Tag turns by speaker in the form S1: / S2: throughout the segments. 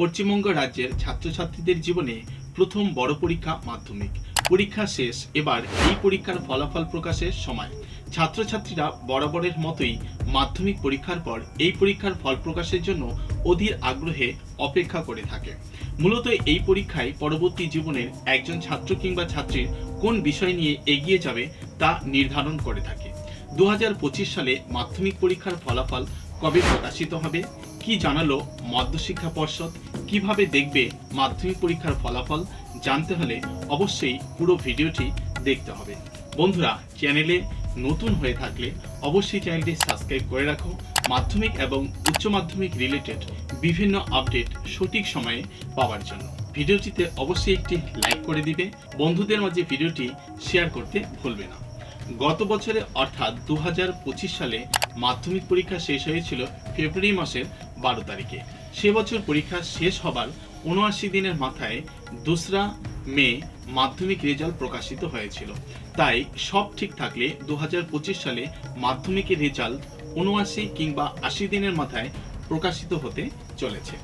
S1: পশ্চিমবঙ্গ রাজ্যের ছাত্রছাত্রীদের জীবনে প্রথম বড় পরীক্ষা মাধ্যমিক। পরীক্ষা শেষ, এবার এই পরীক্ষার ফলাফল প্রকাশের সময়। ছাত্রছাত্রীরা বরাবরের মতোই মাধ্যমিক পরীক্ষার পর এই পরীক্ষার ফল প্রকাশের জন্য অধীর আগ্রহে অপেক্ষা করে থাকে। মূলত এই পরীক্ষায় পরবর্তী জীবনের একজন ছাত্র কিংবা ছাত্রীর কোন বিষয় নিয়ে এগিয়ে যাবে তা নির্ধারণ করে থাকে। দু হাজার পঁচিশ সালে মাধ্যমিক পরীক্ষার ফলাফল কবে প্রকাশিত হবে, কি জানালো মধ্যশিক্ষা পর্ষদ কীভাবে দেখবে মাধ্যমিক পরীক্ষার ফলাফল জানতে হলে অবশ্যই পুরো ভিডিওটি দেখতে হবে। বন্ধুরা, চ্যানেলে নতুন হয়ে থাকলে অবশ্যই চ্যানেলটি সাবস্ক্রাইব করে রাখো। মাধ্যমিক এবং উচ্চ মাধ্যমিক রিলেটেড বিভিন্ন আপডেট সঠিক সময়ে পাওয়ার জন্য। ভিডিওটিতে অবশ্যই একটি লাইক করে দিবে। বন্ধুদের মাঝে ভিডিওটি শেয়ার করতে ভুলবে না। গত বছরে অর্থাৎ দুই হাজার পঁচিশ সালে মাধ্যমিক পরীক্ষা শেষ হয়েছিল ফেব্রুয়ারি মাসের বারো তারিখে। সে বছর পরীক্ষা শেষ হবার উনআশি দিনের মাথায় দোসরা মে মাধ্যমিক রেজাল্ট প্রকাশিত হয়েছিল। তাই সব ঠিক থাকলে দু হাজার পঁচিশ সালে মাধ্যমিকের রেজাল্ট উনআশি কিংবা আশি দিনের মাথায় প্রকাশিত হতে চলেছে।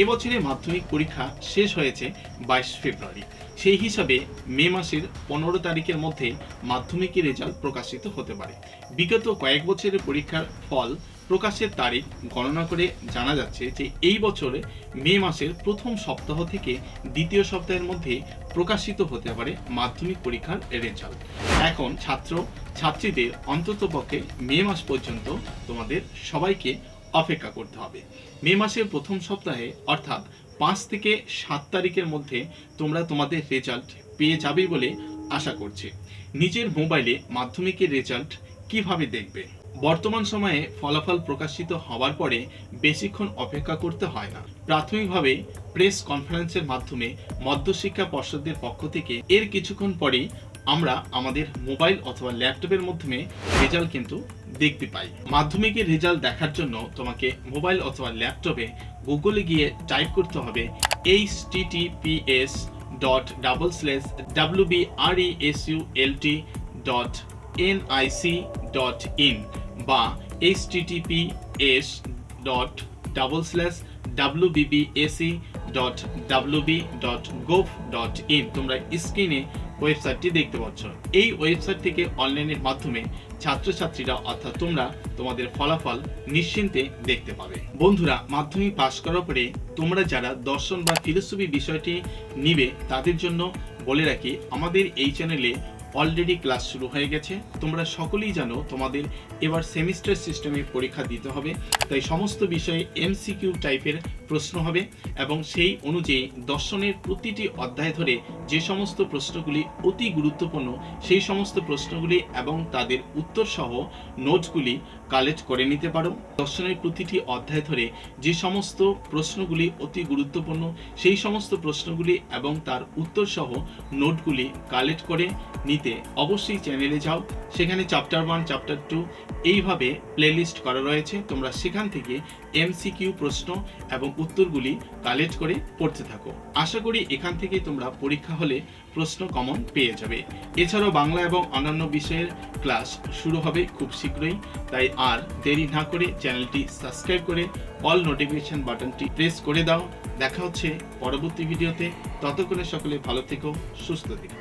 S1: এবছরে মাধ্যমিক পরীক্ষা শেষ হয়েছে বাইশ ফেব্রুয়ারি। সেই হিসাবে মে মাসের পনেরো তারিখের মধ্যে মাধ্যমিকের রেজাল্ট প্রকাশিত হতে পারে। বিগত কয়েক বছরের পরীক্ষার ফল প্রকাশের তারিখ গণনা করে জানা যাচ্ছে যে এই বছরে মে মাসের প্রথম সপ্তাহ থেকে দ্বিতীয় সপ্তাহের মধ্যে প্রকাশিত হতে পারে মাধ্যমিক পরীক্ষার রেজাল্ট। এখন ছাত্র, ছাত্রীদের অন্ততপক্ষে মে মাস পর্যন্ত তোমাদের সবাইকে অপেক্ষা করতে হবে। মে মাসের প্রথম সপ্তাহে, অর্থাৎ পাঁচ থেকে সাত তারিখের মধ্যে তোমরা তোমাদের রেজাল্ট পেয়ে যাবে বলে আশা করছি। নিজের মোবাইলে মাধ্যমিকের রেজাল্ট কীভাবে দেখবে? বর্তমান সময়ে ফলাফল প্রকাশিত হওয়ার পরে বেশিক্ষণ অপেক্ষা করতে হয় না। প্রাথমিকভাবে প্রেস কনফারেন্সের মাধ্যমে মধ্যশিক্ষা পর্ষদের পক্ষ থেকে এর কিছুক্ষণ পরেই আমরা আমাদের মোবাইল অথবা ল্যাপটপের মাধ্যমে রেজাল্ট কিন্তু দেখতে পাই। মাধ্যমিকের রেজাল্ট দেখার জন্য তোমাকে মোবাইল অথবা ল্যাপটপে গুগলে গিয়ে টাইপ করতে হবে HTTPS dot double slash W B R S U L dot NIC dot in বা HTTPS dot double slash W BBAC dot WB dot gov dot in. তোমরা স্ক্রিনে ওয়েবসাইটটি দেখতে পাচ্ছ। এই ওয়েবসাইট থেকে অনলাইনের মাধ্যমে ছাত্রছাত্রীরা, অর্থাৎ তোমরা, তোমাদের ফলাফল নিশ্চিন্তে দেখতে পাবে। বন্ধুরা, মাধ্যমিক পাশ করার পরে তোমরা যারা দর্শন বা ফিলোসফি বিষয়টি নিবে, তাদের জন্য বলে রাখি, আমাদের এই চ্যানেলে অলরেডি ক্লাস শুরু হয়ে গেছে। তোমরা সকলেই জানো তোমাদের এবার সেমিস্টার সিস্টেমে পরীক্ষা দিতে হবে। তাই সমস্ত বিষয়ে এমসিকিউ টাইপের প্রশ্ন হবে এবং সেই অনুযায়ী দর্শনের প্রতিটি অধ্যায় ধরে যে সমস্ত প্রশ্নগুলি অতি গুরুত্বপূর্ণ, সেই সমস্ত প্রশ্নগুলি এবং তাদের উত্তর সহ নোটগুলি কালেক্ট করে নিতে পারো। দর্শনের প্রতিটি অধ্যায় ধরে যে সমস্ত প্রশ্নগুলি অতি গুরুত্বপূর্ণ, সেই সমস্ত প্রশ্নগুলি এবং তার উত্তর সহ নোটগুলি কালেক্ট করে নিতে অবশ্যই চ্যানেলে যাও। সেখানে চ্যাপ্টার ওয়ান চ্যাপ্টার টু এইভাবে প্লেলিস্ট করা রয়েছে। তোমরা সেখান থেকে এমসিকিউ প্রশ্ন এবং উত্তরগুলি কালেক্ট করে পড়তে থাকো। আশা করি এখান থেকে তোমরা পরীক্ষা হলে প্রশ্ন কমন পেয়ে যাবে। এছাড়াও বাংলা এবং অন্যান্য বিষয়ের ক্লাস শুরু হবে খুব শীঘ্রই। তাই আর দেরি না করে চ্যানেলটি সাবস্ক্রাইব করে অল নোটিফিকেশন বাটনটি প্রেস করে দাও। দেখা হচ্ছে পরবর্তী ভিডিওতে ততক্ষণে সকলে ভালো থেকো, সুস্থ থেকো।